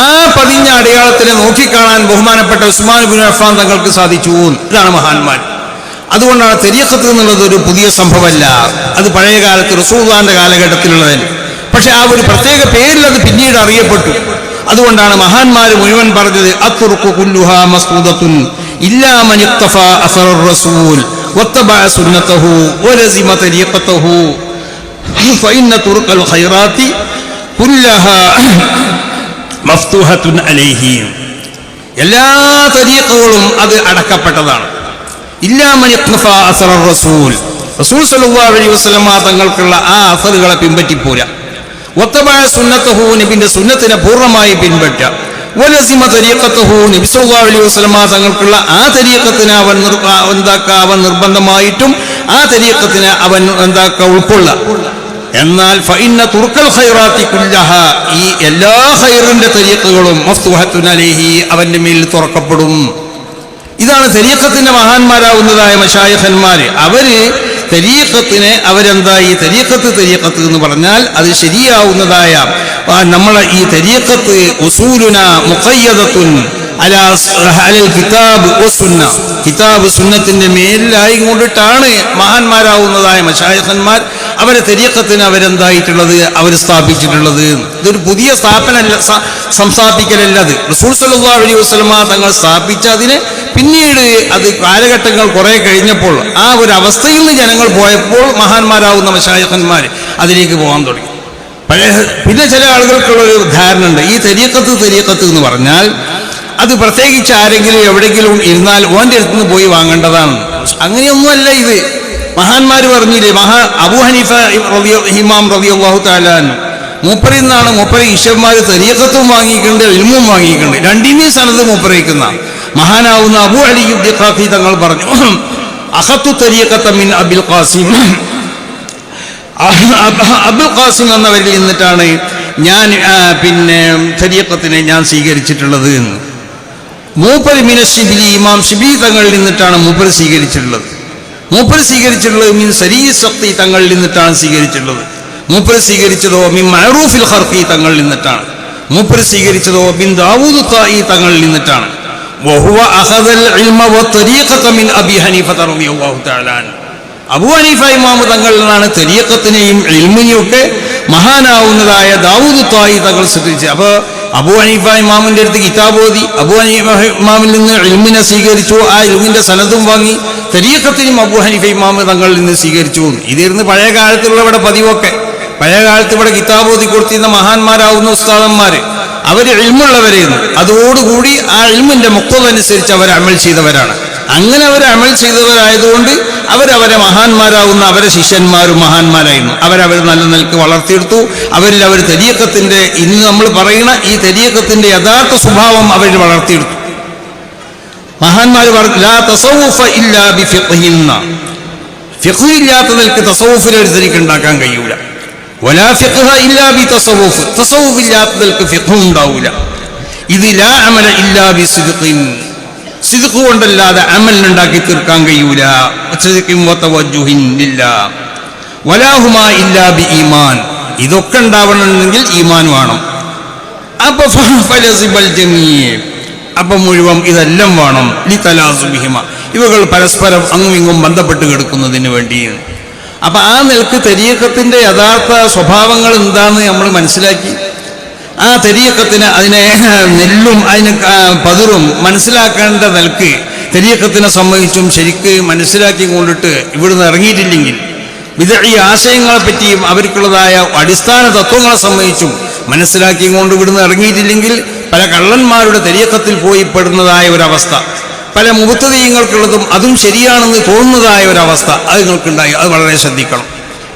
ആ പതിഞ്ഞ അടയാളത്തിനെ നോക്കിക്കാണാൻ ബഹുമാനപ്പെട്ട ഉസ്മാൻ ബിൻ അഫാൻ തങ്ങൾക്ക് സാധിച്ചു ഇതാണ് മഹാന്മാർ. അതുകൊണ്ടാണ് തെരീക്കത്ത് എന്നുള്ളത് ഒരു പുതിയ സംഭവമല്ല. അത് പഴയ കാലത്ത് റസൂദാന്റെ കാലഘട്ടത്തിലുള്ളതല്ല. പക്ഷെ ആ ഒരു പ്രത്യേക പേരിൽ അത് പിന്നീട് അറിയപ്പെട്ടു. അതുകൊണ്ടാണ് മഹാന്മാർ മുഴുവൻ പറഞ്ഞത് അത്തുറുക്കു കുല്ലുഹാ മസ്ഊദത്തുൻ ഇല്ലാ മൻ ഇഖ്തഫ അസറ റസൂൽ വത്തബഅ സുന്നതഹു വലസിമ തരീഖതഹു فإن طرق الخيرات كلها മഫ്തൂഹത്തുൻ അലൈഹി എല്ലാ തരീഖുകളും അത് അടക്കപ്പെട്ടതാണ് ഇല്ലാമൻ ഇഖ്തഫ അസറ റസൂൽ റസൂൽ സല്ലല്ലാഹു അലൈഹി വസല്ലമ തങ്ങൾക്കുള്ള ആ അസറുകളെ പിൻപറ്റിപ്പോരാ ഒത്തബായ സുന്നത്തഹു നബിന്റെ സുന്നത്തിനെ പൂർണ്ണമായി പിൻപറ്റുക വലസിമ തരീഖത്തഹു നബി സല്ലല്ലാഹു അലൈഹി വസല്ലമ തങ്ങൾക്കുള്ള ആ തരീഖത്തിനെ അവൻ നിർ- ആ എന്താക്ക അവൻ നിർബന്ധമായിട്ടും ആ തരീഖത്തിനെ അവൻ എന്താക്ക ഉൾക്കൊള്ള എന്നാൽ ഫൈന്ന തുർക്കൽ ഖൈറാത്തി കുല്ലഹ ഈ എല്ലാ ഖൈറിന്റെ തെരീക്കുകളും മഫ്തുഹത്തുൻ അലൈഹി അവന്റെ മേൽ തുറക്കപ്പെടും. ഇതാണ് തെരീക്കത്തിന്റെ മഹാന്മാരാവുന്നതായ മഷായഹന്മാര് അവർ തരീഖത്തിനെ ഈ തരീഖത്ത് തരീഖത്ത് എന്ന് പറഞ്ഞാൽ അത് ശരിയാവുന്നതായ നമ്മളെ ഈ അലാ സ്- അലൽ കിതാബ് കിതാബ് സുന്നത്തിന്റെ മേലിലായി കൊണ്ടിട്ടാണ് മഹാന്മാരാവുന്നതായ മഷായഹന്മാർ അവരെ തെരീക്കത്തിന് അവരെന്തായിട്ടുള്ളത്? അവർ സ്ഥാപിച്ചിട്ടുള്ളത്. ഇതൊരു പുതിയ സ്ഥാപനമല്ല സംസ്ഥാപിക്കലല്ല അത് റസൂൽ സല്ലല്ലാഹു അലൈഹി വസ്ലമ തങ്ങൾ സ്ഥാപിച്ചതിന് പിന്നീട് അത് കാലഘട്ടങ്ങൾ കുറെ കഴിഞ്ഞപ്പോൾ ആ ഒരു അവസ്ഥയിൽ നിന്ന് ജനങ്ങൾ പോയപ്പോൾ മഹാന്മാരാവുന്ന മഷായഹന്മാർ അതിലേക്ക് പോകാൻ തുടങ്ങി. പഴയ പിന്നെ ചില ആളുകൾക്കുള്ള ഒരു ധാരണ ഉണ്ട് ഈ തെരീക്കത്ത് തെരീക്കത്ത് എന്ന് പറഞ്ഞാൽ അത് പ്രത്യേകിച്ച് ആരെങ്കിലും എവിടെയെങ്കിലും ഇരുന്നാൽ ഓന്റെ അടുത്ത് നിന്ന് പോയി വാങ്ങേണ്ടതാണ്. അങ്ങനെയൊന്നുമല്ല ഇത്. മഹാന്മാർ പറഞ്ഞില്ലേ മഹാ അബു ഹനീഫ ഹിമാം ഹിമാം അള്ളാഹു താലാൻ മൂപ്പറിൽ നിന്നാണ് മൂപ്പര ഈശ്വരന്മാർ തെരീക്കത്തും വാങ്ങിയിട്ടുണ്ട് ഇൽമും വാങ്ങിയിട്ടുണ്ട്. രണ്ടിനെയും സ്ഥലത്ത് മൂപ്പറയിക്കുന്ന മഹാനാവുന്ന അബു അലി ഖാഫി തങ്ങൾ പറഞ്ഞു അഹത്തു തെരീക്കത്ത മിൻ അബിൽ ഖാസിം. അബുൽ ഖാസിം എന്നവരിൽ നിന്നിട്ടാണ് ഞാൻ പിന്നെ തെരീക്കത്തിനെ ഞാൻ സ്വീകരിച്ചിട്ടുള്ളത് എന്ന്. മൂപ്പര് മിന ഇമാം ശിബി തങ്ങളിൽ നിന്നിട്ടാണ് മൂപ്പര് സ്വീകരിച്ചിട്ടുള്ളത്. മൂപ്പര് സ്വീകരിച്ചിട്ടുള്ളത് മീൻ സരീ സക്തി തങ്ങളിൽ നിന്നിട്ടാണ് സ്വീകരിച്ചിട്ടുള്ളത്. മൂപ്പര് സ്വീകരിച്ചതോ മിൻ മഅറൂഫിൽ ഹർഫി തങ്ങളിൽ നിന്നിട്ടാണ്. മൂപ്പര് സ്വീകരിച്ചതോ ബിൻ ദാവൂദ് തായി തങ്ങളിൽ നിന്നിട്ടാണ്. ാണ് ഹനീഫ തങ്ങളിൽ നിന്നാണ് ഇൽമിനെയും ഒക്കെ മഹാനാവുന്നതായ ദാവൂദ് തായി തങ്ങൾ സ്വീകരിച്ചത്. അപ്പോൾ അബു ഹനീഫ ഇമാമിന്റെ അടുത്ത് കിതാബ് ഓതി. അബു ഹനീഫ ഇമാമിൽ നിന്ന് ഇൽമിനെ സ്വീകരിച്ചു. ആ ഇൽമിന്റെ സനതും വാങ്ങി തെരീക്കത്തിനും അബു ഹനീഫ ഇമാമ് തങ്ങളിൽ നിന്ന് സ്വീകരിച്ചു ഇതായിരുന്നു പഴയ കാലത്തുള്ള ഇവിടെ പതിവൊക്കെ. പഴയ കാലത്ത് ഇവിടെ കിതാബ് ഓതി കൊടുത്തിരുന്ന മഹാന്മാരാവുന്ന ഉസ്താദന്മാര്. അവർ ഇൽമുള്ളവരായിരുന്നു അതോടുകൂടി ആ ഇൽമിന്റെ മുക്തതനുസരിച്ച് അവർ അമൽ ചെയ്തവരാണ്. അങ്ങനെ അവർ അമൽ ചെയ്തവരായതുകൊണ്ട് അവരവരെ മഹാന്മാരാകുന്ന അവരെ ശിഷ്യന്മാരും മഹാന്മാരായിരുന്നു. അവരവർ നല്ല നിലയ്ക്ക് വളർത്തിയെടുത്തു. അവരിൽ അവർ തെരീക്കത്തിന്റെ ഇന്ന് നമ്മൾ പറയുന്ന ഈ തെരീക്കത്തിന്റെ യഥാർത്ഥ സ്വഭാവം അവർ വളർത്തിയെടുത്തു. മഹാന്മാർ ഫിഖ് ഇല്ലാത്ത നിലയ്ക്ക് തസൗഫിനെ ഒരുത്തരിക്ക് ഉണ്ടാക്കാൻ കഴിയൂല. വലാ ഫിഖ്ഹ ഇല്ലാ ബി തസൗഫ്. തസവൂഫ് ഇല്ലാത്ത നിലയ്ക്ക് ഫിഖും ഉണ്ടാവൂല. ഇത് ലാ അമല ഇല്ലാ ബി സിദ്ഖിൻ. സിദ്ഖ് കൊണ്ടല്ലാതെ അമലിനുണ്ടാക്കി തീർക്കാൻ കഴിയൂല. ഇതൊക്കെ ഉണ്ടാവണമെങ്കിൽ ഈമാൻ വേണം. അപ്പൊ മുഴുവൻ ഇതെല്ലാം വേണം. ഇവകൾ പരസ്പരം അങ്ങും ഇങ്ങും ബന്ധപ്പെട്ട് കിടക്കുന്നതിന് വേണ്ടി. അപ്പൊ ആ നിലയ്ക്ക് തെരീക്കത്തിന്റെ യഥാർത്ഥ സ്വഭാവങ്ങൾ എന്താന്ന് നമ്മൾ മനസ്സിലാക്കി. ആ തെരീക്കത്തിന് അതിനെ നെല്ലും അതിന് പതിറും മനസ്സിലാക്കേണ്ട നിലയ്ക്ക് തെരീക്കത്തിനെ സംബന്ധിച്ചും ശരിക്ക് മനസ്സിലാക്കി കൊണ്ടിട്ട് ഇവിടുന്ന് ഇറങ്ങിയിട്ടില്ലെങ്കിൽ ഈ ആശയങ്ങളെ പറ്റിയും അവർക്കുള്ളതായ അടിസ്ഥാന തത്വങ്ങളെ സംബന്ധിച്ചും മനസ്സിലാക്കി കൊണ്ട് ഇവിടുന്ന് ഇറങ്ങിയിട്ടില്ലെങ്കിൽ പല കള്ളന്മാരുടെ തെരീക്കത്തിൽ പോയി പെടുന്നതായ ഒരവസ്ഥ. പല മുഖത്തതീയങ്ങൾക്കുള്ളതും അതും ശരിയാണെന്ന് തോന്നുന്നതായ ഒരവസ്ഥ അത് നിങ്ങൾക്കുണ്ടായി. അത് വളരെ ശ്രദ്ധിക്കണം.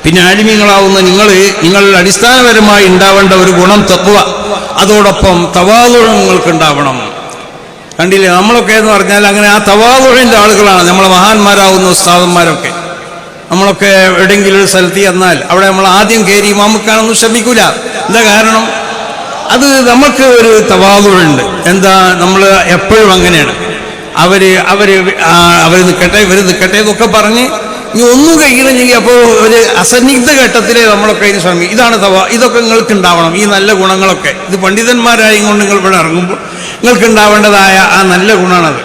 പിന്നെ ആലിമ്യങ്ങളാവുന്ന നിങ്ങൾ നിങ്ങളുടെ അടിസ്ഥാനപരമായി ഉണ്ടാവേണ്ട ഒരു ഗുണം തത്വ. അതോടൊപ്പം തവാതുഴം നിങ്ങൾക്ക് ഉണ്ടാവണം കണ്ടില്ലേ? നമ്മളൊക്കെ എന്ന് പറഞ്ഞാൽ അങ്ങനെ ആ തവാതുഴിന്റെ ആളുകളാണ്. നമ്മളെ മഹാന്മാരാകുന്ന ഉസ്താദന്മാരൊക്കെ. നമ്മളൊക്കെ എവിടെയെങ്കിലും ഒരു സ്ഥലത്ത് ചെന്നാൽ അവിടെ നമ്മൾ ആദ്യം കയറി ഇമാമുക്കാനൊന്നും ശ്രമിക്കൂല. എന്താ കാരണം? അത് നമുക്ക് ഒരു തവാതുഴുണ്ട് എന്താ? നമ്മൾ എപ്പോഴും അങ്ങനെയാണ്. അവർ അവർ അവർ നിൽക്കട്ടെ ഇവർ നിൽക്കട്ടെ എന്നൊക്കെ പറഞ്ഞ് ഇനി ഒന്നും കഴിക്കണമെങ്കിൽ അപ്പോൾ ഒരു അസന്നിഗ്ധ ഘട്ടത്തിലേ നമ്മളൊക്കെ ഇതിന് ശ്രമിക്കും ഇതാണ് തവ ഇതൊക്കെ നിങ്ങൾക്ക് ഉണ്ടാവണം ഈ നല്ല ഗുണങ്ങളൊക്കെ. ഇത് പണ്ഡിതന്മാരായി കൊണ്ട് നിങ്ങൾ ഇവിടെ ഇറങ്ങുമ്പോൾ നിങ്ങൾക്ക് ഉണ്ടാവേണ്ടതായ ആ നല്ല ഗുണമാണത്.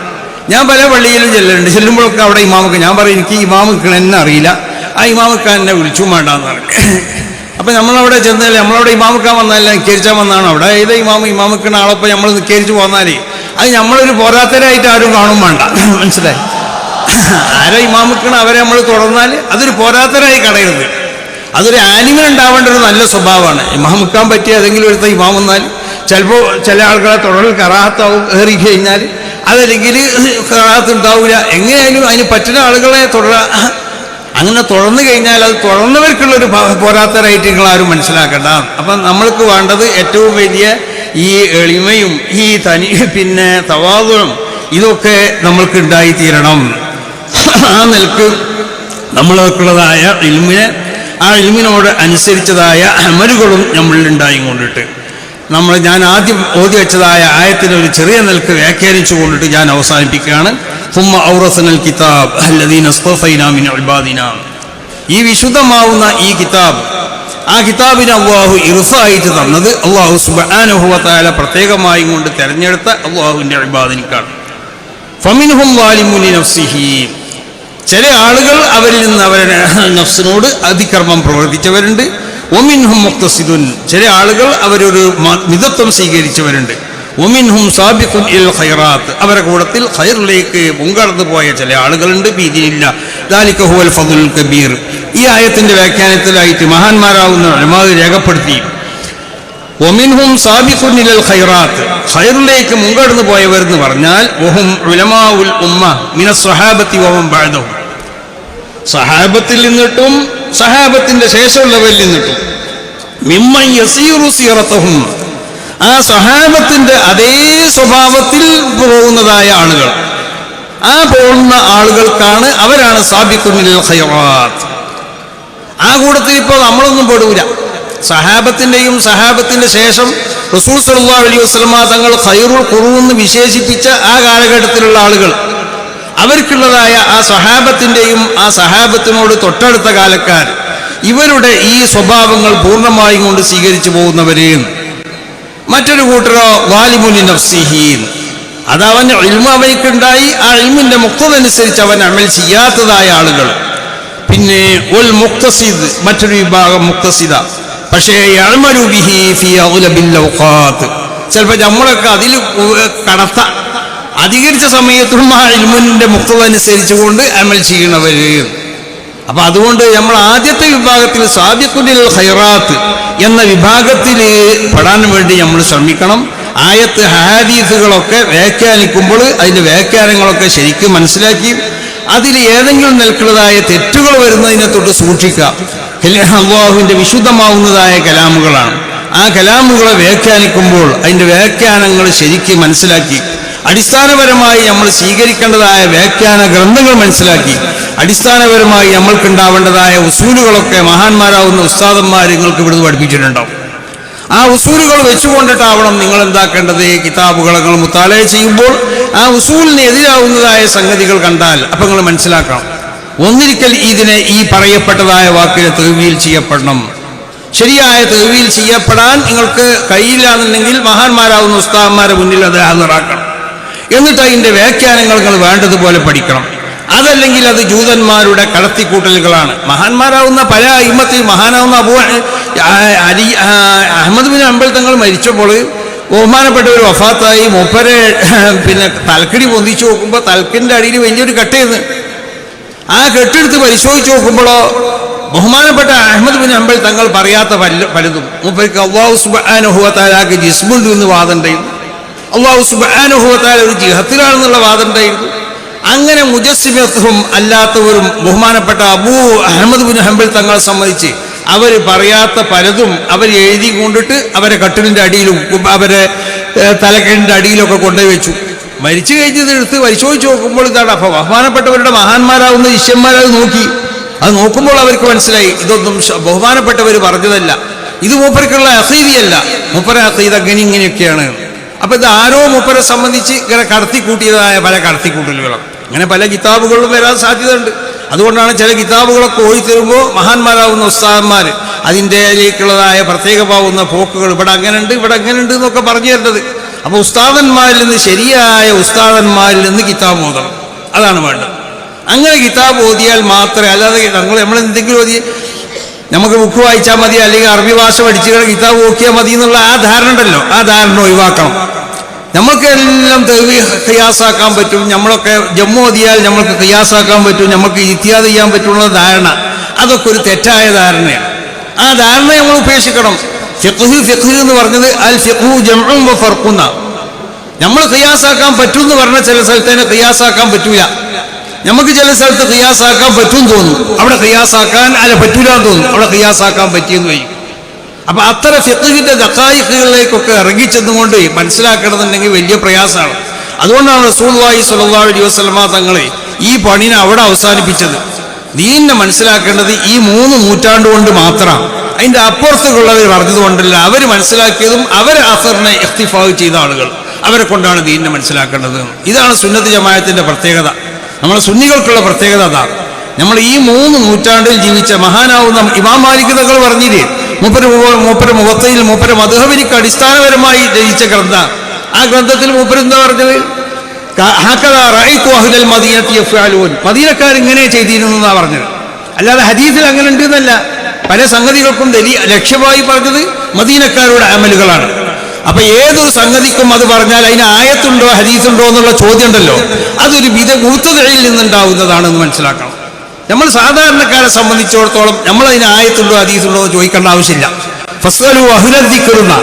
ഞാൻ പല പള്ളിയിലും ചെല്ലുന്നുണ്ട്. ചെല്ലുമ്പോഴൊക്കെ അവിടെ ഇമാമൊക്കെ ഞാൻ പറയും എനിക്ക് ഇമാമക്ക് എന്നെ അറിയില്ല. ആ ഇമാമക്ക എന്നെ വിളിച്ചു വേണ്ടാന്ന് പറഞ്ഞു. അപ്പൊ നമ്മളവിടെ ചെന്നാൽ നമ്മളവിടെ ഇമാമക്കാൻ വന്നാലല്ല നിക്കേരിച്ചാൽ വന്നാണ്? അവിടെ ഏത് ഇമാമ? ഇമാമക്കണ ആളൊപ്പം നമ്മൾ നിക്കേരിച്ച് പോന്നാലേ അത് നമ്മളൊരു പോരാത്തരായിട്ട് ആരും കാണും വേണ്ട. മനസ്സിലായി? ആരോ ഇമാമക്കണ അവരെ നമ്മൾ തുടർന്നാൽ അതൊരു പോരാത്തരായി കളയരുത് അതൊരു ആനിമൽ ഉണ്ടാവേണ്ട ഒരു നല്ല സ്വഭാവമാണ്. ഇമാമുക്കാൻ പറ്റിയ ഏതെങ്കിലും ഒരുത്ത ഇമാം വന്നാൽ ചിലപ്പോൾ ചില ആളുകളെ തുടർന്ന് കറാഹത്താവും കയറി കഴിഞ്ഞാൽ. അതല്ലെങ്കിൽ കറാഹത്ത് ഉണ്ടാവില്ല എങ്ങനെയായാലും അതിന് പറ്റുന്ന ആളുകളെ തുടരാ അങ്ങനെ തുറന്നു കഴിഞ്ഞാൽ അത് തുറന്നവർക്കുള്ളൊരു പോരാത്തരായിട്ട് നിങ്ങൾ ആരും മനസ്സിലാക്കണ്ട. അപ്പം നമ്മൾക്ക് വേണ്ടത് ഏറ്റവും വലിയ ഈ എളിമയും ഈ തനി പിന്നെ തവാതും ഇതൊക്കെ നമ്മൾക്ക് ഉണ്ടായിത്തീരണം. ആ നിലയ്ക്ക് നമ്മൾക്കുള്ളതായ ഇൽമിനെ ആ ഇൽമിനോട് അനുസരിച്ചതായ അമലുകളും നമ്മളിൽ ഉണ്ടായി കൊണ്ടിട്ട് നമ്മൾ ഞാൻ ആദ്യം ഓതി വെച്ചതായ ആയത്തിന് ഒരു ചെറിയ നിൽക്ക് വ്യാഖ്യാനിച്ചു കൊണ്ടിട്ട് ഞാൻ അവസാനിപ്പിക്കുകയാണ്. ഹുമ്മ ഔറസനൽ കിതാബ് അല്ലദീൻ ഈ വിശുദ്ധമാവുന്ന ഈ കിതാബ് ആ കിതാബിന് അള്ളാഹു ഇറുസായിട്ട് തന്നത് അള്ളാഹു സുബാനുഹുവത്തായ പ്രത്യേകമായും കൊണ്ട് തിരഞ്ഞെടുത്ത അള്ളാഹുവിന്റെ അഭിബാദിനിക്കാണ് ഫമിൻഹും വാലിമുനി നഫ്സിഹി. ചില ആളുകൾ അവരിൽ നിന്ന് അവരുടെ നഫ്സിനോട് അതിക്രമം പ്രവർത്തിച്ചവരുണ്ട്. ഒമിൻഹും മുക്തസിദുൻ ചില ആളുകൾ അവരൊരു മിതത്വം സ്വീകരിച്ചവരുണ്ട്. ഒമിൻഹും സാബിഖുൻ ഇൽ ഖൈറാത്ത് അവരുടെ കൂടത്തിൽ ഖൈറിലേക്ക് മുൻകടന്നു പോയ ചില ആളുകളുണ്ട്. ഭീതിയില്ല. ദാലിക ഹുവൽ ഫദുൽ കബീർ ഈ ആയത്തിന്റെ വ്യാഖ്യാനത്തിലായിട്ട് മഹാന്മാരാവുന്ന അനുമാതി രേഖപ്പെടുത്തി. ഒമിൻഹും സാബിഖുൻ ഇൽ ഖൈറാത്ത് ഖൈറിലേക്ക് മുൻകടന്നു പോയവർ എന്ന് പറഞ്ഞാൽ ഒഹും ഉലമാഉൽ ഉമ്മ മിന സ്വഹാബത്തി ഓമം ബഅദഹും. സഹാബത്തിൽ നിന്നിട്ടും സഹാബത്തിന്റെ ശേഷമുള്ളവരിൽ നിന്നിട്ടും. മിമ്മൻ യസീറു ആ സഹാബത്തിന്റെ അതേ സ്വഭാവത്തിൽ പോകുന്നതായ ആളുകൾ. ആ പോകുന്ന ആളുകൾക്കാണ് അവരാണ് സാബിക്കുന്നിൽ ആ കൂട്ടത്തിൽ ഇപ്പോൾ നമ്മളൊന്നും പെടൂല. സഹാബത്തിന്റെയും സഹാബത്തിന്റെ ശേഷം റസൂൽ സല്ലാ അലൈഹി വസ്ലമാ തങ്ങൾ ഖൈറുൽ ഖുറൂന്ന് വിശേഷിപ്പിച്ച ആ കാലഘട്ടത്തിലുള്ള ആളുകൾ. അവർക്കുള്ളതായ ആ സഹാബത്തിന്റെയും ആ സഹാബത്തിനോട് തൊട്ടടുത്ത കാലക്കാർ ഇവരുടെ ഈ സ്വഭാവങ്ങൾ പൂർണമായും കൊണ്ട് സ്വീകരിച്ചു പോകുന്നവരെയും മറ്റൊരു കൂട്ടരോ വാലിമുലി നഫ്സിഹീൻ. അത് അവൻ ഇൽമ അവയ്ക്കുണ്ടായി ആ ഇൽമിന്റെ മുക്തതനുസരിച്ച് അവൻ അമൽ ചെയ്യാത്തതായ ആളുകൾ. പിന്നെ ഉൽ മുക്തസിദ് മറ്റൊരു വിഭാഗം മുക്തസിദ. പക്ഷേ ചിലപ്പോൾ നമ്മളൊക്കെ അതിൽ കടത്ത അധികരിച്ച സമയത്തും ആ ഇൽമുനിന്റെ മുക്തത അനുസരിച്ചുകൊണ്ട് അമൽ ചെയ്യണവര് അപ്പൊ അതുകൊണ്ട് നമ്മൾ ആദ്യത്തെ വിഭാഗത്തിൽ സാദിഖുലിൽ ഹൈറാത്ത് എന്ന വിഭാഗത്തിൽ പെടാൻ വേണ്ടി നമ്മൾ ശ്രമിക്കണം. ആയത്ത് ഹാദീസുകളൊക്കെ വ്യാഖ്യാനിക്കുമ്പോൾ അതിന്റെ വ്യാഖ്യാനങ്ങളൊക്കെ ശരിക്കും മനസ്സിലാക്കി അതിൽ ഏതെങ്കിലും നിൽക്കുന്നതായ തെറ്റുകൾ വരുന്നതിനെ തൊട്ട് സൂക്ഷിക്കുക. അള്ളാഹുവിന്റെ വിശുദ്ധമാവുന്നതായ കലാമുകളാണ്. ആ കലാമുകളെ വ്യാഖ്യാനിക്കുമ്പോൾ അതിന്റെ വ്യാഖ്യാനങ്ങൾ ശരിക്കും മനസ്സിലാക്കി അടിസ്ഥാനപരമായി നമ്മൾ സ്വീകരിക്കേണ്ടതായ വ്യാഖ്യാന ഗ്രന്ഥങ്ങൾ മനസ്സിലാക്കി. അടിസ്ഥാനപരമായി നമ്മൾക്കുണ്ടാവേണ്ടതായ ഉസൂലുകളൊക്കെ മഹാന്മാരാവുന്ന ഉസ്താദന്മാർ നിങ്ങൾക്ക് ഇവിടുന്ന് പഠിപ്പിച്ചിട്ടുണ്ടാവും. ആ ഉസൂലുകൾ വെച്ചുകൊണ്ടിട്ടാവണം നിങ്ങൾ എന്താക്കേണ്ടത് കിതാബുകൾ നിങ്ങൾ മുത്താലയ ചെയ്യുമ്പോൾ ആ ഉസൂലിന് എതിരാവുന്നതായ സംഗതികൾ കണ്ടാൽ അപ്പം നിങ്ങൾ മനസ്സിലാക്കണം. ഒന്നിരിക്കൽ ഇതിനെ ഈ പറയപ്പെട്ടതായ വാക്കിനെ തെളിവിയിൽ ചെയ്യപ്പെടണം. ശരിയായ തെളിവിയിൽ ചെയ്യപ്പെടാൻ നിങ്ങൾക്ക് കഴിയില്ലാന്നുണ്ടെങ്കിൽ മഹാന്മാരാവുന്ന ഉസ്താദന്മാരെ മുന്നിൽ അത് ഹാജരാക്കണം. എന്നിട്ട് അതിന്റെ വ്യാഖ്യാനങ്ങൾ നിങ്ങൾ വേണ്ടതുപോലെ പഠിക്കണം. അതല്ലെങ്കിൽ അത് ജൂതന്മാരുടെ കടത്തിക്കൂട്ടലുകളാണ്. മഹാന്മാരാവുന്ന പല അയിമത്തിൽ മഹാനാവുന്ന Abu Ali Ahmad bin Hanbal തങ്ങൾ മരിച്ചപ്പോൾ ബഹുമാനപ്പെട്ട ഒരു വഫാത്തായി മൂപ്പരെ പിന്നെ തൽക്കടി പൊന്തിച്ചു നോക്കുമ്പോൾ തൽക്കിന്റെ അടിയിൽ വലിയൊരു കെട്ടേന്ന് ആ കെട്ടെടുത്ത് പരിശോധിച്ച് നോക്കുമ്പോഴോ ബഹുമാനപ്പെട്ട അഹമ്മദ് ബിൻ അമ്പൽ തങ്ങൾ പറയാത്ത പല പലതും. മൂപ്പർക്ക് അള്ളാഹു സുബാനുഹുവത്താലാക്ക് ജിസ്മുണ്ട് എന്ന് വാദമുണ്ടായിരുന്നു അള്ളാഹു സുബാനുഹുവത്താല ഒരു ജിഹത്തിലാണെന്നുള്ള വാദമുണ്ടായിരുന്നു. അങ്ങനെ മുജസ്സിമത്വം അല്ലാത്തവരും ബഹുമാനപ്പെട്ട അബൂ അഹമ്മദ് ബിൻ ഹംബിൾ തങ്ങളെ സംബന്ധിച്ച് അവർ പറയാത്ത പലതും അവർ എഴുതി കൊണ്ടിട്ട് അവരെ കട്ടിലിന്റെ അടിയിലും അവരെ തലക്കെട്ടിന്റെ അടിയിലൊക്കെ കൊണ്ടുപോയി വെച്ചു. മരിച്ചു കഴിഞ്ഞത് എടുത്ത് പരിശോധിച്ച് നോക്കുമ്പോൾ ഇതാണ്. അപ്പോൾ ബഹുമാനപ്പെട്ടവരുടെ മഹാന്മാരാവുന്ന ശിഷ്യന്മാരത് നോക്കി. അത് നോക്കുമ്പോൾ അവർക്ക് മനസ്സിലായി ഇതൊന്നും ബഹുമാനപ്പെട്ടവർ പറഞ്ഞതല്ല. ഇത് മൂപ്പർക്കുള്ള അസീതിയല്ല മൂപ്പര അസീത് അങ്ങനെ ഇങ്ങനെയൊക്കെയാണ്. അപ്പൊ ഇത് ആരോ മുപ്പരെ സംബന്ധിച്ച് ഇങ്ങനെ കടത്തിക്കൂട്ടിയതായ പല കടത്തിക്കൂട്ടലുകളും. അങ്ങനെ പല കിതാബുകളിലും വരാൻ സാധ്യതയുണ്ട്. അതുകൊണ്ടാണ് ചില കിതാബുകളൊക്കെ ഓടി തരുമ്പോൾ മഹാന്മാരാവുന്ന ഉസ്താദന്മാർ അതിന്റെലേക്കുള്ളതായ പ്രത്യേകമാവുന്ന പോക്കുകൾ ഇവിടെ അങ്ങനെ ഉണ്ട് ഇവിടെ അങ്ങനെ ഉണ്ട് എന്നൊക്കെ പറഞ്ഞു തരുന്നത്. അപ്പോൾ ഉസ്താദന്മാരിൽ നിന്ന് ശരിയായ ഉസ്താദന്മാരിൽ നിന്ന് കിതാബ് ഓതണം. അതാണ് വേണ്ടത്. അങ്ങനെ കിതാബ് ഓതിയാൽ മാത്രമേ അല്ലാതെ ഞങ്ങൾ നമ്മൾ എന്തെങ്കിലും ഓതി നമുക്ക് ബുക്ക് വായിച്ചാൽ മതി അല്ലെങ്കിൽ അറബി ഭാഷ പഠിച്ചു കിതാബ് നോക്കിയാൽ മതി എന്നുള്ള ആ ധാരണ ഉണ്ടല്ലോ. ആ ധാരണ ഒഴിവാക്കണം. നമുക്ക് എല്ലാം തെളിവ് ഖിയാസാക്കാൻ പറ്റും. നമ്മളൊക്കെ ജമ്മു ഓതിയാൽ നമ്മൾക്ക് ഖിയാസാക്കാൻ പറ്റും. നമുക്ക് ഇത്യാദി ചെയ്യാൻ പറ്റുള്ള ധാരണ. അതൊക്കെ ഒരു തെറ്റായ ധാരണയാണ്. ആ ധാരണ നമ്മൾ ഉപേക്ഷിക്കണം. ഫിഖ്ഹ് ഫിഖ്ഹ് എന്ന് പറഞ്ഞത് അൽ ഫിഖ്ഹു ജംഉം വ ഫർഖുന്ന. നമ്മൾ ഖിയാസാക്കാൻ പറ്റും എന്ന് പറഞ്ഞ ചില സ്ഥലത്തേനെ ഖിയാസാക്കാൻ പറ്റൂല. നമുക്ക് ചില സ്ഥലത്ത് ഖിയാസാക്കാൻ പറ്റും തോന്നും. അവിടെ ഖിയാസാക്കാൻ അല്ല പറ്റൂല എന്ന് തോന്നും. അവിടെ ഖിയാസാക്കാൻ പറ്റിയെന്ന് വയ്ക്കും അപ്പൊ അത്തരം ഫിഖിന്റെ ദക്കായിഖുകളിലേക്കൊക്കെ ഇറങ്ങിച്ചെന്നുകൊണ്ട് മനസ്സിലാക്കണമെന്നുണ്ടെങ്കിൽ വലിയ പ്രയാസമാണ്. അതുകൊണ്ടാണ് റസൂൽവാഹി സ്വല്ലല്ലാഹു അലൈഹി വസല്ലമ തങ്ങളെ ഈ പണിനെ അവിടെ അവസാനിപ്പിച്ചത്. ദീനിനെ മനസ്സിലാക്കേണ്ടത് ഈ മൂന്ന് നൂറ്റാണ്ട് കൊണ്ട് മാത്രം. അതിന്റെ അപ്പുറത്തേക്കുള്ളവർ പറഞ്ഞതുകൊണ്ടല്ല അവർ മനസ്സിലാക്കിയതും അവർ അസറിനെ എഫ്തിഫാവ് ചെയ്ത ആളുകൾ. അവരെ കൊണ്ടാണ് ദീനിനെ മനസ്സിലാക്കേണ്ടത്. ഇതാണ് സുന്നത്ത് ജമായത്തിന്റെ പ്രത്യേകത. നമ്മളെ സുന്നികൾക്കുള്ള പ്രത്യേകത അതാണ്. നമ്മൾ ഈ മൂന്ന് നൂറ്റാണ്ടിൽ ജീവിച്ച മഹാനാവുന്ന ഇമാം മാലിക് തങ്ങൾ പറഞ്ഞില്ലേ മൂപ്പര് മൂപ്പര് മുഖത്തയിൽ മൂപ്പര് മധുഹവിനിക്ക് അടിസ്ഥാനപരമായി രചിച്ച ഗ്രന്ഥ. ആ ഗ്രന്ഥത്തിൽ മൂപ്പര് എന്താ പറഞ്ഞത്? മദീനക്കാർ ഇങ്ങനെ ചെയ്തിരുന്നു എന്നാ പറഞ്ഞത്. അല്ലാതെ ഹദീസിൽ അങ്ങനെ ഉണ്ട് എന്നല്ല. പല സംഗതികൾക്കും ലക്ഷ്യമായി പറഞ്ഞത് മദീനക്കാരുടെ അമലുകളാണ്. അപ്പൊ ഏതൊരു സംഗതിക്കും അത് പറഞ്ഞാൽ അതിന് ആയത്തുണ്ടോ ഹദീസുണ്ടോ എന്നുള്ള ചോദ്യം ഉണ്ടല്ലോ അതൊരു വിധ മൂത്തതയിൽ നിന്നുണ്ടാവുന്നതാണെന്ന് മനസ്സിലാക്കണം. നമ്മൾ സാധാരണക്കാരെ സംബന്ധിച്ചിടത്തോളം നമ്മൾ അതിന് ആയത്തുണ്ടോ അതീതുണ്ടോ ചോദിക്കേണ്ട ആവശ്യമില്ല. ഫസ്വലു അഹുലദ്ദിക്കുന്ന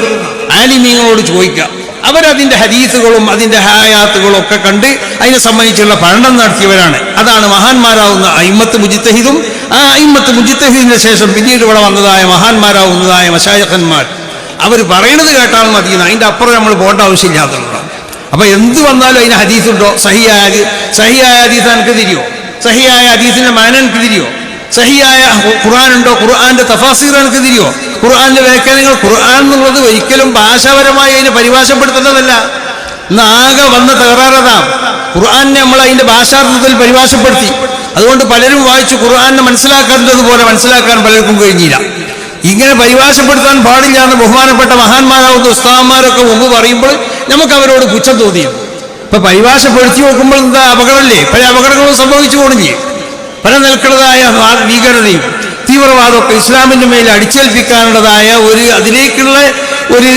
ആലിമീങ്ങളോട് ചോദിക്കുക. അവരതിന്റെ ഹദീസുകളും അതിന്റെ ഹായാത്തുകളും ഒക്കെ കണ്ട് അതിനെ സംബന്ധിച്ചുള്ള പഠനം നടത്തിയവരാണ്. അതാണ് മഹാന്മാരാവുന്ന അയിമത്ത് മുജിത്തഹിദും. ആ അയിമത്ത് മുജിത്തഹിദിന് ശേഷം പിന്നീട് ഇവിടെ വന്നതായ മഹാന്മാരാവുന്നതായ മശായഖന്മാർ. അവർ പറയണത് കേട്ടാൽ മതി അതിന്റെ അപ്പുറം നമ്മൾ പോകേണ്ട ആവശ്യമില്ലാത്തതാണ് അപ്പൊ എന്ത് വന്നാലും അതിന് ഹദീസുണ്ടോ? സഹിയായ സഹിയായ ഹദീസ് എനിക്ക് തിരിയോ സഹിയായ ഹദീസിന്റെ മാനൻ തിരിയോ സഹിയായ ഖുർആൻ ഉണ്ടോ ഖുർആന്റെ എനിക്ക് തിരിയോ ഖുർആന്റെ വ്യാഖ്യാനങ്ങൾ ഖുർആൻ എന്നുള്ളത് ഒരിക്കലും ഭാഷാപരമായി അതിനെ പരിഭാഷപ്പെടുത്തേണ്ടതല്ല ഇന്ന് ആകെ വന്ന തകരാറതാ. ഖുർആാനെ നമ്മൾ അതിന്റെ ഭാഷാർത്ഥത്തിൽ പരിഭാഷപ്പെടുത്തി. അതുകൊണ്ട് പലരും വായിച്ചു ഖുർആാനെ മനസ്സിലാക്കേണ്ടതുപോലെ മനസ്സിലാക്കാൻ പലർക്കും കഴിഞ്ഞില്ല. ഇങ്ങനെ പരിഭാഷപ്പെടുത്താൻ പാടില്ല എന്ന് ബഹുമാനപ്പെട്ട മഹാന്മാരാവുന്ന ഉസ്താമാരൊക്കെ മുമ്പ് പറയുമ്പോൾ നമുക്ക് അവരോട് പുച്ഛം തോന്നിയത് ഇപ്പൊ പരിഭാഷപ്പെടുത്തി നോക്കുമ്പോൾ എന്താ അപകടമല്ലേ? പല അപകടങ്ങളും സംഭവിച്ചു പോണില്ലേ? പല നിൽക്കുന്നതായ ഭീകരതയും തീവ്രവാദമൊക്കെ ഇസ്ലാമിന്റെ മേൽ അടിച്ചേൽപ്പിക്കാനുള്ളതായ ഒരു അതിലേക്കുള്ള ഒരു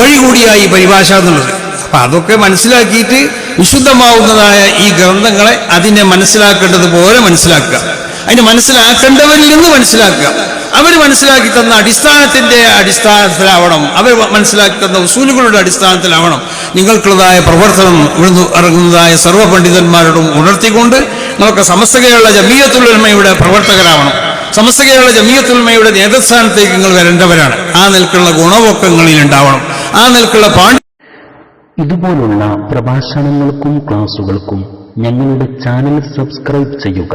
വഴി കൂടിയായി പരിഭാഷ എന്നുള്ളത്. അപ്പൊ അതൊക്കെ മനസ്സിലാക്കിയിട്ട് വിശുദ്ധമാവുന്നതായ ഈ ഗ്രന്ഥങ്ങളെ അതിനെ മനസ്സിലാക്കേണ്ടതുപോലെ മനസ്സിലാക്കുക. അതിനെ മനസ്സിലാക്കേണ്ടവരിൽ നിന്ന് മനസ്സിലാക്കുക. അവർ മനസ്സിലാക്കി തന്ന അടിസ്ഥാനത്തിന്റെ അടിസ്ഥാനത്തിലാവണം. അവർ മനസ്സിലാക്കി തന്ന ഉസൂലുകളുടെ അടിസ്ഥാനത്തിലാവണം. നിങ്ങൾക്കുള്ളതായ പ്രവർത്തനം ഇവിടുന്ന് ഇറങ്ങുന്നതായ സർവ പണ്ഡിതന്മാരോടും ഉണർത്തിക്കൊണ്ട് നമുക്ക് സമസ്തകയുള്ള ജമീയത്തുള്ളമയുടെ പ്രവർത്തകരാവണം. സമസ്തകയുള്ള ജമീയത്തുള്ളമയുടെ നേതൃസ്ഥാനത്തേക്ക് നിങ്ങൾ വരേണ്ടവരാണ്. ആ നിൽക്കുള്ള ഗുണവൊക്കങ്ങളിൽ ഉണ്ടാവണം. ആ നിൽക്കുള്ള പാണ്ഡ്യ ഇതുപോലുള്ള പ്രഭാഷണങ്ങൾക്കും ക്ലാസുകൾക്കും ഞങ്ങളുടെ ചാനൽ സബ്സ്ക്രൈബ് ചെയ്യുക.